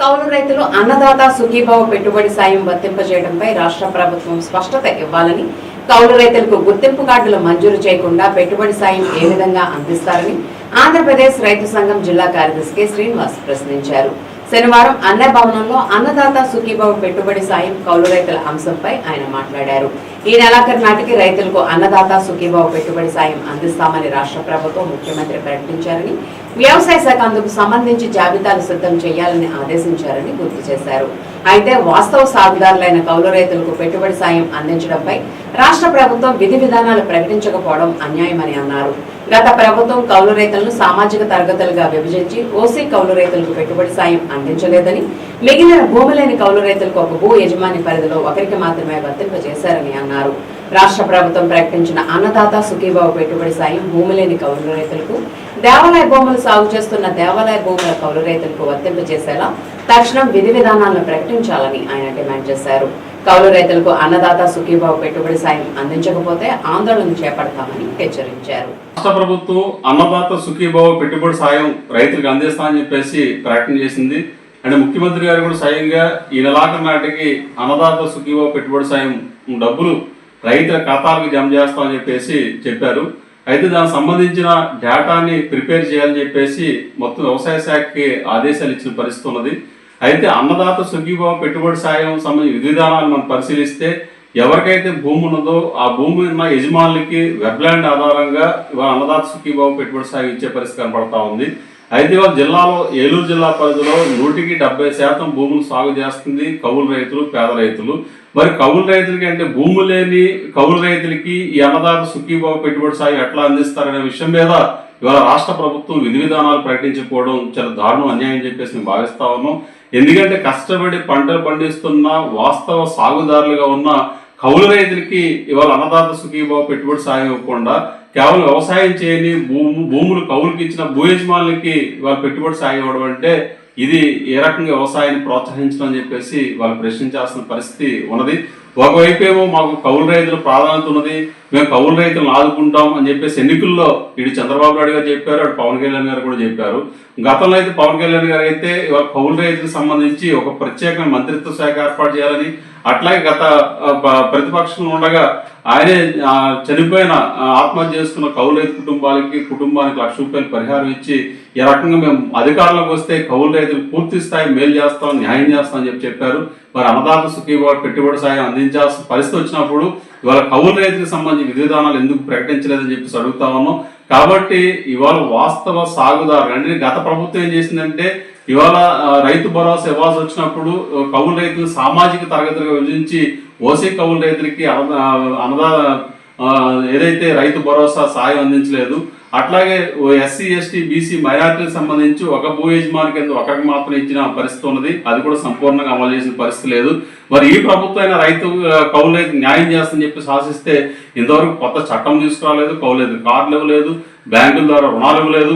కౌలు రైతులు అన్నదాత సుఖీభావ పెట్టుబడి సాయం వర్తింపజేయడంపై రాష్ట్ర ప్రభుత్వం స్పష్టత ఇవ్వాలని కౌలు రైతులకు గుర్తింపు కార్డులు మంజూరు చేయకుండా పెట్టుబడి సాయం ఏ విధంగా అందిస్తారని ఆంధ్రప్రదేశ్ రైతు సంఘం జిల్లా కార్యదర్శి శ్రీనివాస్ ప్రశ్నించారు. శనివారం అన్న భవనంలో అన్నదాత సుఖీభావ పెట్టుబడి సాయం కౌలు రైతుల అంశంపై ఆయన మాట్లాడారు. ఈ నెలాఖరు నాటికి రైతులకు అన్నదాత సుఖీభావ పెట్టుబడి సాయం అందిస్తామని రాష్ట్ర ప్రభుత్వం ముఖ్యమంత్రి ప్రకటించారని వ్యవసాయ శాఖ అందుకు సంబంధించి జాబితాలు సిద్ధం చేయాలని ఆదేశించారని గుర్తు చేశారు. అయితే వాస్తవ సాగుదారులైన కౌలు రైతులకు పెట్టుబడి సాయం అందించడంపై రాష్ట్ర ప్రభుత్వం విధి విధానాలు ప్రకటించకపోవడం అన్యాయమని అన్నారు. గత ప్రభుత్వం కౌలు రైతులను సామాజిక తరగతులుగా విభజించి ఓసీ కౌలు రైతులకు పెట్టుబడి సాయం అందించలేదని మిగిలిన భూమి లేని కౌలు రైతులకు ఒక భూ యజమాని పరిధిలో ఒకరికి మాత్రమే వర్తింపజేశారని అన్నారు. రాష్ట్ర ప్రభుత్వం ప్రకటించిన అన్నదాత సుఖీబాబు పెట్టుబడి సాయం భూమి లేని కౌలు రైతులకు దేవాలయ భూములు సాగు చేస్తున్న దేవాలయ భూముల కౌలు రైతులకు వర్తింపజేసేలా తక్షణం విధి విధానాలను ప్రకటించాలని ఆయన డిమాండ్ చేశారు. కౌలు రైతులకు అన్నదాత సుఖీభావ పెట్టుబడి సాయం అందించకపోతే ఆందోళన చేపడతామని హెచ్చరించారు. రాష్ట్ర ప్రభుత్వం అన్నదాత సుఖీభావ పెట్టుబడి సాయం రైతులకు అందిస్తామని చెప్పేసి ప్రకటన చేసింది. అంటే ముఖ్యమంత్రి గారు కూడా స్వయంగా ఈ నెలాఖరు నాటికి అన్నదాత సుఖీభావ పెట్టుబడి సాయం డబ్బులు రైతుల ఖాతాలకు జమ చేస్తామని చెప్పేసి చెప్పారు. అయితే దానికి సంబంధించిన డేటాని ప్రిపేర్ చేయాలని చెప్పేసి మొత్తం వ్యవసాయ శాఖకి ఆదేశాలు ఇచ్చిన పరిస్థితి ఉన్నది. అయితే అన్నదాత సుఖీభావ పెట్టుబడి సాయం సంబంధించిన విధి విధానాలు మనం పరిశీలిస్తే ఎవరికైతే భూమి ఉన్నదో ఆ భూమి ఉన్న యజమానులకి వెబ్లాండ్ ఆధారంగా ఇవాళ అన్నదాత సుఖీభావ పెట్టుబడి సాయం ఇచ్చే పరిస్థితి కనబడతా ఉంది. అయితే ఇవాళ జిల్లాలో ఏలూరు జిల్లా పరిధిలో నూటికి డెబ్బై శాతం భూములు సాగు చేస్తుంది కౌలు రైతులు పేద రైతులు. మరి కౌలు రైతులకి అంటే భూమి లేని కౌలు రైతులకి ఈ అన్నదాత సుఖీభావ పెట్టుబడి సాయం ఎట్లా అందిస్తారనే విషయం మీద ఇవాళ రాష్ట్ర ప్రభుత్వం విధి విధానాలు ప్రకటించకపోవడం చాలా దారుణం అన్యాయం అని చెప్పేసి మేము భావిస్తా ఉన్నాం. ఎందుకంటే కష్టపడి పంటలు పండిస్తున్న వాస్తవ సాగుదారులుగా ఉన్న కౌలు రైతులకి ఇవాళ అన్నదాత సుఖీభావ పెట్టుబడి సాయం ఇవ్వకుండా కేవలం వ్యవసాయం చేయని భూము భూములు కౌలుకి ఇచ్చిన భూ యజమానులకి ఇవాళ పెట్టుబడి సాయం ఇవ్వడం అంటే ఇది ఏ రకంగా వ్యవసాయాన్ని ప్రోత్సహించడం అని చెప్పేసి వాళ్ళు ప్రశ్నించాల్సిన పరిస్థితి ఉన్నది. ఒకవైపు ఏమో మాకు కౌలు రైతుల ప్రాధాన్యత ఉన్నది మేము కౌలు రైతులను ఆదుకుంటాం అని చెప్పేసి ఎన్నికల్లో ఇటు చంద్రబాబు నాయుడు గారు చెప్పారు అటు పవన్ కళ్యాణ్ గారు కూడా చెప్పారు. గతంలో అయితే పవన్ కళ్యాణ్ గారు అయితే కౌలు రైతులకు సంబంధించి ఒక ప్రత్యేక మంత్రిత్వ శాఖ ఏర్పాటు చేయాలని అట్లాగే గత ప్రతిపక్షంలో ఉండగా ఆయనే చనిపోయిన ఆత్మహత్య చేసుకున్న కౌలు రైతు కుటుంబాలకి కుటుంబానికి లక్ష రూపాయలు పరిహారం ఇచ్చి ఈ రకంగా మేము అధికారంలోకి వస్తే కౌలు రైతులు పూర్తి స్థాయి మేలు చేస్తాం న్యాయం చేస్తాం అని చెప్పి చెప్పారు. మరి అన్నదాత సుఖీభావ పెట్టుబడి సాయం అందించాల్సిన పరిస్థితి వచ్చినప్పుడు ఇవాళ కౌలు రైతులకు సంబంధించి విధి విధానాలు ఎందుకు ప్రకటించలేదని చెప్పేసి అడుగుతా ఉన్నాం. కాబట్టి ఇవాళ వాస్తవ సాగుదారు అంటే గత ప్రభుత్వం ఏం చేసిందంటే ఇవాళ రైతు భరోసా ఇవ్వాల్సి వచ్చినప్పుడు కౌలు రైతులు సామాజిక తరగతులుగా విభజించి ఓసీ కౌలు రైతులకి అన్నదా ఏదైతే రైతు భరోసా సాయం అందించలేదు అట్లాగే ఎస్సీ ఎస్టీ బీసీ మైనార్టీలకు సంబంధించి ఒక భూ యజమాని కింద ఒకరికి మాత్రం ఇచ్చిన పరిస్థితి ఉన్నది. అది కూడా సంపూర్ణంగా అమలు చేసిన పరిస్థితి లేదు. మరి ఈ ప్రభుత్వం అయినా రైతు ఆ, న్యాయం చేస్తుందని చెప్పి శాసిస్తే ఇంతవరకు కొత్త చట్టం తీసుకురాలేదు కౌలు కార్లు కార్డులు ఇవ్వలేదు బ్యాంకుల ద్వారా రుణాలు ఇవ్వలేదు.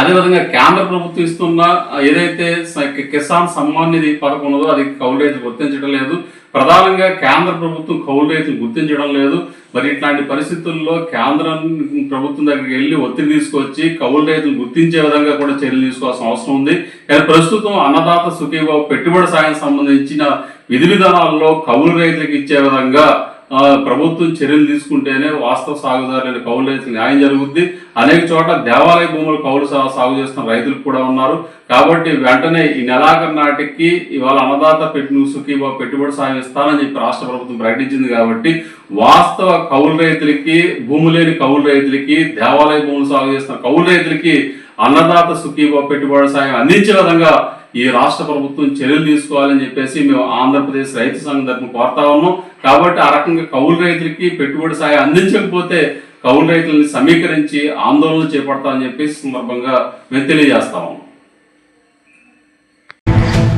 అదేవిధంగా కేంద్ర ప్రభుత్వం ఇస్తున్న ఏదైతే కిసాన్ సమ్మాన్ నిధి పథకం ఉన్నదో అది కౌలు రైతులు గుర్తించడం లేదు. ప్రధానంగా కేంద్ర ప్రభుత్వం కౌలు రైతులు గుర్తించడం లేదు. మరి ఇట్లాంటి పరిస్థితుల్లో కేంద్రం ప్రభుత్వం దగ్గరికి వెళ్ళి ఒత్తిడి తీసుకొచ్చి కౌలు రైతులు గుర్తించే విధంగా కూడా చర్యలు తీసుకోవాల్సిన అవసరం ఉంది. కానీ ప్రస్తుతం అన్నదాత సుఖీబాబు పెట్టుబడి సాయం సంబంధించిన విధి విధానాల్లో కౌలు రైతులకు ఇచ్చే విధంగా ప్రభుత్వం చర్యలు తీసుకుంటేనే వాస్తవ సాగుదారులైన కౌలు రైతులు న్యాయం జరుగుద్ది. అనేక చోట్ల దేవాలయ భూములు కౌలు సాగు చేస్తున్న రైతులు కూడా ఉన్నారు. కాబట్టి వెంటనే ఈ నెలాఖరు నాటికి ఇవాళ అన్నదాత పెట్టు సుఖీబా పెట్టుబడి సాయం ఇస్తానని చెప్పి రాష్ట్ర ప్రభుత్వం ప్రకటించింది కాబట్టి వాస్తవ కౌలు రైతులకి భూమి లేని కౌలు రైతులకి దేవాలయ భూములు సాగు చేస్తున్న కౌలు రైతులకి అన్నదాత సుఖీబా పెట్టుబడి సాయం అందించే విధంగా ఈ రాష్ట్ర ప్రభుత్వం చర్యలు తీసుకోవాలని చెప్పేసి మేము ఆంధ్రప్రదేశ్ రైతు సంఘం తరఫున కోరుతా ఉన్నాం. కాబట్టి ఆ రకంగా కౌలు రైతులకి పెట్టుబడి సాయం అందించకపోతే కౌలు రైతులని సమీకరించి ఆందోళన చేపడతామని చెప్పేసి సందర్భంగా మేము తెలియజేస్తా ఉన్నాం.